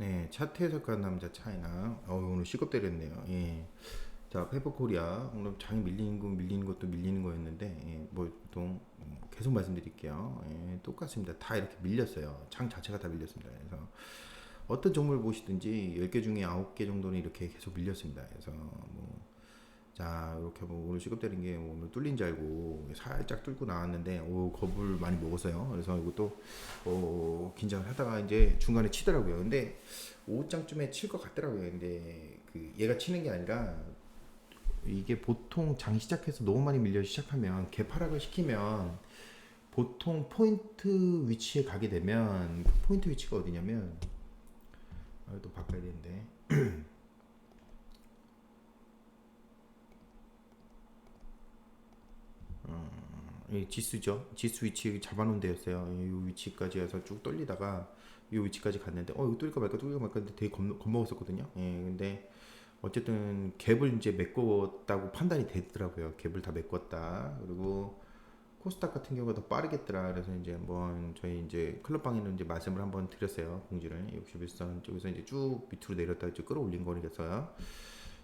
네, 차트 해석한 남자 차이나 어, 오늘 시급 때렸네요. 예. 자, 페퍼코리아 오늘 장이 밀리는 거 밀리는 것도 밀리는 거였는데 예, 뭐 보통 음, 계속 말씀드릴게요. 예, 똑같습니다. 다 이렇게 밀렸어요. 장 자체가 다 밀렸습니다. 그래서 어떤 종목을 보시든지 10개 중에 9개 정도는 이렇게 계속 밀렸습니다. 그래서 뭐 자, 이렇게 뭐 오늘 시급 때린 게 오늘 뚫린 줄 알고 살짝 뚫고 나왔는데 오, 겁을 많이 먹었어요. 그래서 이것도 어, 긴장을 하다가 이제 중간에 치더라고요. 근데 5장쯤에 칠 것 같더라고요. 근데 그 얘가 치는 게 아니라 이게 보통 장 시작해서 너무 많이 밀려 시작하면 개파락을 시키면 보통 포인트 위치에 가게 되면 그 포인트 위치가 어디냐면 아, 또 바꿔야 되는데 이 지수죠. 지수 위치 잡아놓은 데였어요. 이 위치까지 해서 쭉 떨리다가 이 위치까지 갔는데 어 이거 뚫릴까 말까 뚫릴까 말까 근데 되게 겁, 겁먹었었거든요. 예, 근데 어쨌든 갭을 이제 메꿨다고 판단이 되더라고요. 갭을 다 메꿨다. 그리고 코스닥 같은 경우가 더 빠르겠더라. 그래서 이제 한번 저희 이제 클럽방에는 이제 말씀을 한번 드렸어요. 공지를 61선 쪽에서 이제 쭉 밑으로 내렸다 이제 끌어올린 거니까요.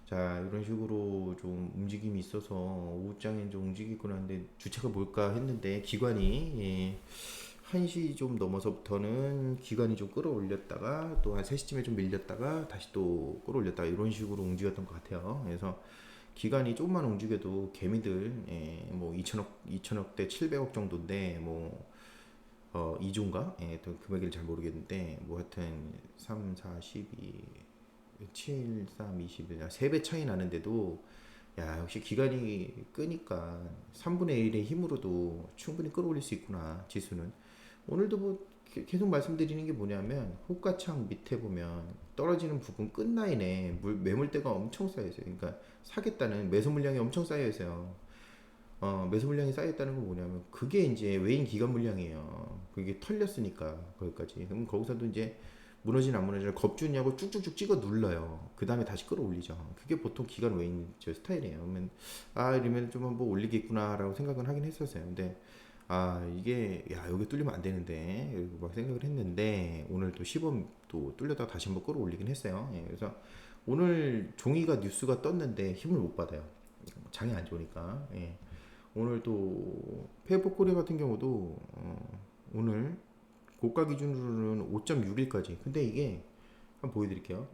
자 이런 식으로 좀 움직임이 있어서 오후장에 좀 움직이구나 하는데 주체가 뭘까 했는데 기관이 예, 1시 좀 넘어서부터는 기관이 좀 끌어올렸다가 또 한 3시쯤에 좀 밀렸다가 다시 또 끌어올렸다가 이런 식으로 움직였던 것 같아요. 그래서 기관이 조금만 움직여도 개미들 예, 뭐 2천억 2천억 대 700억 정도인데 뭐 어, 2조인가? 예, 또 금액을 잘 모르겠는데 뭐 하여튼 3, 4, 12 7, 3, 21. 3배 차이 나는데도 야, 역시 기간이 끄니까 3분의 1의 힘으로도 충분히 끌어올릴 수 있구나, 지수는. 오늘도 뭐 계속 말씀드리는 게 뭐냐면 호가창 밑에 보면 떨어지는 부분 끝라인에 물, 매물대가 엄청 쌓여 있어요. 그러니까 사겠다는 매수 물량이 엄청 쌓여 있어요. 어, 매수 물량이 쌓여 있다는 건 뭐냐면 그게 이제 외인 기관 물량이에요. 그게 털렸으니까 거기까지. 그럼 거기서도 이제 무너지나 안 무너지나 겁주냐고 쭉쭉쭉 찍어 눌러요. 그 다음에 다시 끌어올리죠. 그게 보통 기관 외인 저 스타일이에요. 그러면 아 이러면 좀뭐 올리겠구나라고 생각은 하긴 했었어요. 근데 아 이게 야 여기 뚫리면 안 되는데 막 생각을 했는데 오늘 또 시범 또 뚫려다가 다시 한번 끌어올리긴 했어요. 예, 그래서 오늘 종이가 뉴스가 떴는데 힘을 못 받아요. 장이 안 좋으니까. 예. 오늘 또 페이퍼 코리아 같은 경우도 어, 오늘 고가 기준으로는 5.6일까지. 근데 이게 한번 보여드릴게요.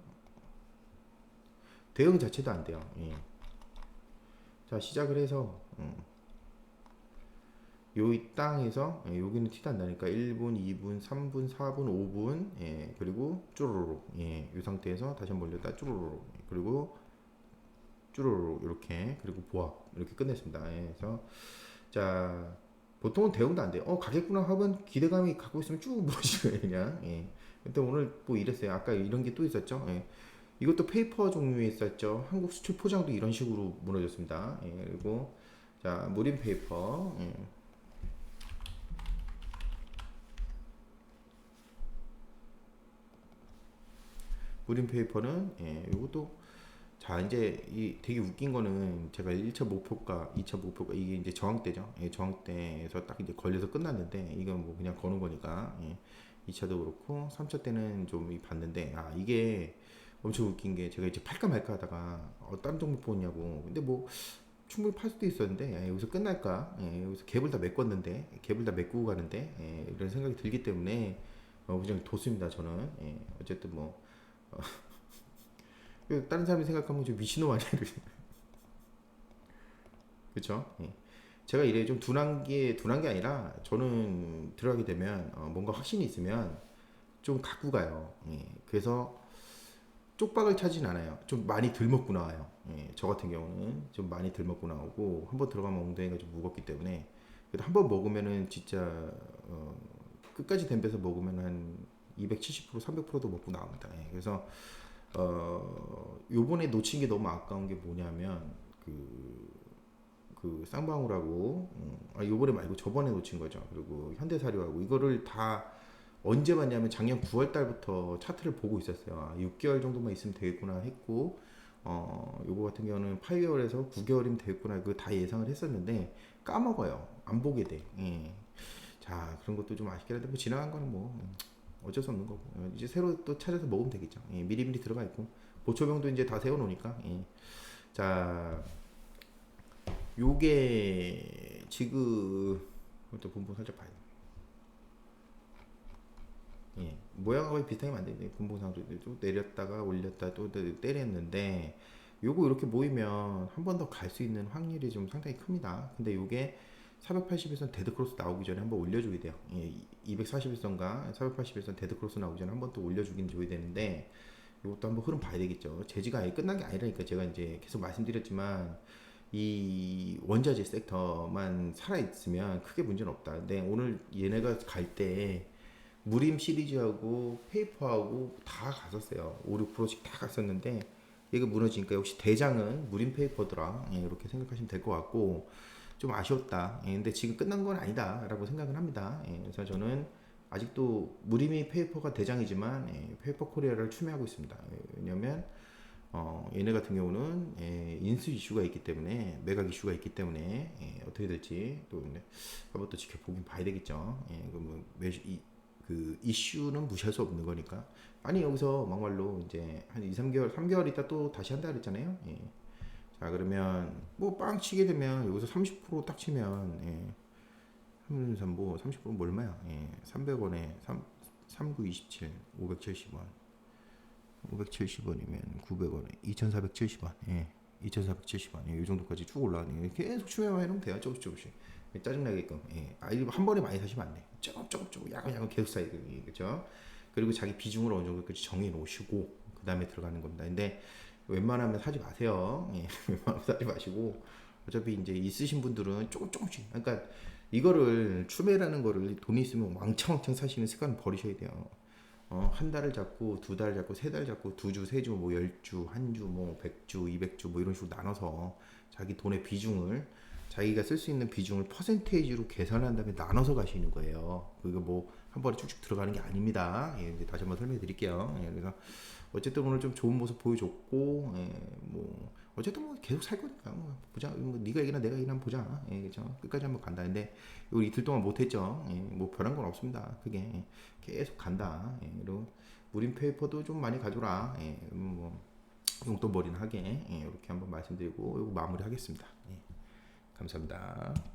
대응 자체도 안 돼요. 예. 자 시작을 해서 음. 요이 땅에서 예, 여기는 티도 안 나니까 1분, 2분, 3분, 4분, 5분 예, 그리고 쭈루룩 예, 이 상태에서 다시 한번 올렸다 쭈루룩 그리고 쭈루룩 이렇게 그리고 보합 이렇게 끝냈습니다. 예, 그래서 자 보통은 대응도 안 돼요. 어, 가겠구나 하면 기대감이 갖고 있으면 쭉 무너지고요, 그냥. 예. 근데 오늘 뭐 이랬어요. 아까 이런 게 또 있었죠. 예. 이것도 페이퍼 종류에 있었죠. 한국 수출 포장도 이런 식으로 무너졌습니다. 예. 그리고, 자, 무린 페이퍼. 예. 무린 페이퍼는, 예, 이것도 자 이제 이 되게 웃긴 거는 제가 1차 목표가 2차 목표가 이게 이제 저항대죠. 예, 저항대에서 딱 이제 걸려서 끝났는데 이건 뭐 그냥 거는 거니까. 예, 2차도 그렇고 3차 때는 좀 봤는데 아 이게 엄청 웃긴 게 제가 이제 팔까 말까 하다가 어, 딴 종목 보냐고. 근데 뭐 충분히 팔 수도 있었는데 예, 여기서 끝날까? 예, 여기서 갭을 다 메꿨는데 갭을 다 메꾸고 가는데 예, 이런 생각이 들기 때문에 어, 그냥 뒀습니다 저는. 예, 어쨌든 뭐 어, 그 다른 사람이 생각하면 좀 미친놈 아니야 그렇죠? 예. 제가 이래 좀 둔한 게 둔한 게 아니라 저는 들어가게 되면 어, 뭔가 확신이 있으면 좀 갖고 가요. 예. 그래서 쪽박을 차진 않아요. 좀 많이 들먹고 나와요. 예. 저 같은 경우는 좀 많이 들먹고 나오고 한 번 들어가면 엉덩이가 좀 무겁기 때문에 그래도 한 번 먹으면은 진짜 어, 끝까지 댐벼서 먹으면 한 270% 300%도 먹고 나옵니다. 예. 그래서 어, 요번에 놓친 게 너무 아까운 게 뭐냐면, 그, 그 쌍방울하고, 음, 아, 요번에 말고 저번에 놓친 거죠. 그리고 현대사료하고, 이거를 다 언제 봤냐면 작년 9월 달부터 차트를 보고 있었어요. 아, 6개월 정도만 있으면 되겠구나 했고, 어, 요거 같은 경우는 8개월에서 9개월이면 되겠구나. 그거 다 예상을 했었는데, 까먹어요. 안 보게 돼. 예. 자, 그런 것도 좀 아쉽긴 한데, 뭐 지나간 거는 뭐, 어쩔 수 없는 거고 어, 이제 새로 또 찾아서 먹으면 되겠죠. 예, 미리미리 들어가 있고 보초병도 이제 다 세워 놓으니까 예. 자 요게 지금 또 분봉 살짝 봐요. 예, 모양하고 비슷하게 만드는데 분봉상도 또 내렸다가 올렸다 또 때렸는데 요거 이렇게 모이면 한 번 더 갈 수 있는 확률이 좀 상당히 큽니다. 근데 요게 480일선 데드크로스 나오기 전에 한번 올려줘야 돼요. 예, 241선과 481선 데드크로스 나오기 전에 한번 또 올려주긴 줘야 되는데 이것도 한번 흐름 봐야 되겠죠. 제지가 아예 끝난 게 아니라니까 제가 이제 계속 말씀드렸지만 이 원자재 섹터만 살아 있으면 크게 문제는 없다. 근데 오늘 얘네가 갈 때 무림 시리즈하고 페이퍼하고 다 갔었어요. 5, 6%씩 다 갔었는데 얘가 무너지니까 역시 대장은 무림 페이퍼더라. 예, 이렇게 생각하시면 될 것 같고 좀 아쉬웠다. 예, 근데 지금 끝난 건 아니다라고 생각은 합니다. 예, 그래서 저는 아직도 무림이 페이퍼가 대장이지만 예, 페이퍼 코리아를 추매하고 있습니다. 예, 왜냐면 어, 얘네 같은 경우는 예, 인수 이슈가 있기 때문에 매각 이슈가 있기 때문에 예, 어떻게 될지 또 네, 한번 또 지켜보긴 봐야 되겠죠. 예, 그뭐 이, 그 이슈는 무시할 수 없는 거니까. 아니 여기서 막말로 이제 한 2, 3개월, 3개월 있다 또 다시 한다 그랬잖아요. 예. 자 그러면 뭐 빵 치게 되면 여기서 30%딱 치면 예. 3, 30%뭐 얼마야? 예. 300원에 3, 3927 570원 570원이면 900원에 2470원 예. 2470원 예. 이 정도까지 쭉 올라가네 계속 추매만 해놓으면 돼요 조금씩 조금씩 예, 짜증나게끔 예. 아, 한 번에 많이 사시면 안돼 조금 조금 조금 야금 야금 계속 사야 돼 그죠 그리고 자기 비중을 어느 정도까지 정해 놓으시고 그 다음에 들어가는 겁니다 근데 웬만하면 사지 마세요 예. 웬만하면 사지 마시고 어차피 이제 있으신 분들은 조금 조금씩 그러니까 이거를 추매라는 거를 돈이 있으면 왕창왕창 사시는 습관을 버리셔야 돼요. 어, 한 달을 잡고 두 달 잡고 세 달 잡고 두 주, 세 주, 뭐 열 주, 한 주, 뭐 백 주, 이백 주 뭐 이런 식으로 나눠서 자기 돈의 비중을 자기가 쓸 수 있는 비중을 퍼센테이지로 계산한 다음에 나눠서 가시는 거예요. 그거 뭐한 번에 쭉쭉 들어가는 게 아닙니다. 예, 이제 다시 한번 설명해 드릴게요. 예, 그래서 어쨌든 오늘 좀 좋은 모습 보여줬고, 예, 뭐 어쨌든 뭐 계속 살 거니까 뭐 보자. 뭐 네가 이기나 내가 이기나 보자. 예, 그죠? 끝까지 한번 간다. 근데 우리 이틀 동안 못했죠. 예, 뭐 변한 건 없습니다. 그게 계속 간다. 예, 그리고 무림 페이퍼도 좀 많이 가져라. 예, 뭐 용돈벌이나 하게 예, 이렇게 한번 말씀드리고 마무리하겠습니다. 예, 감사합니다.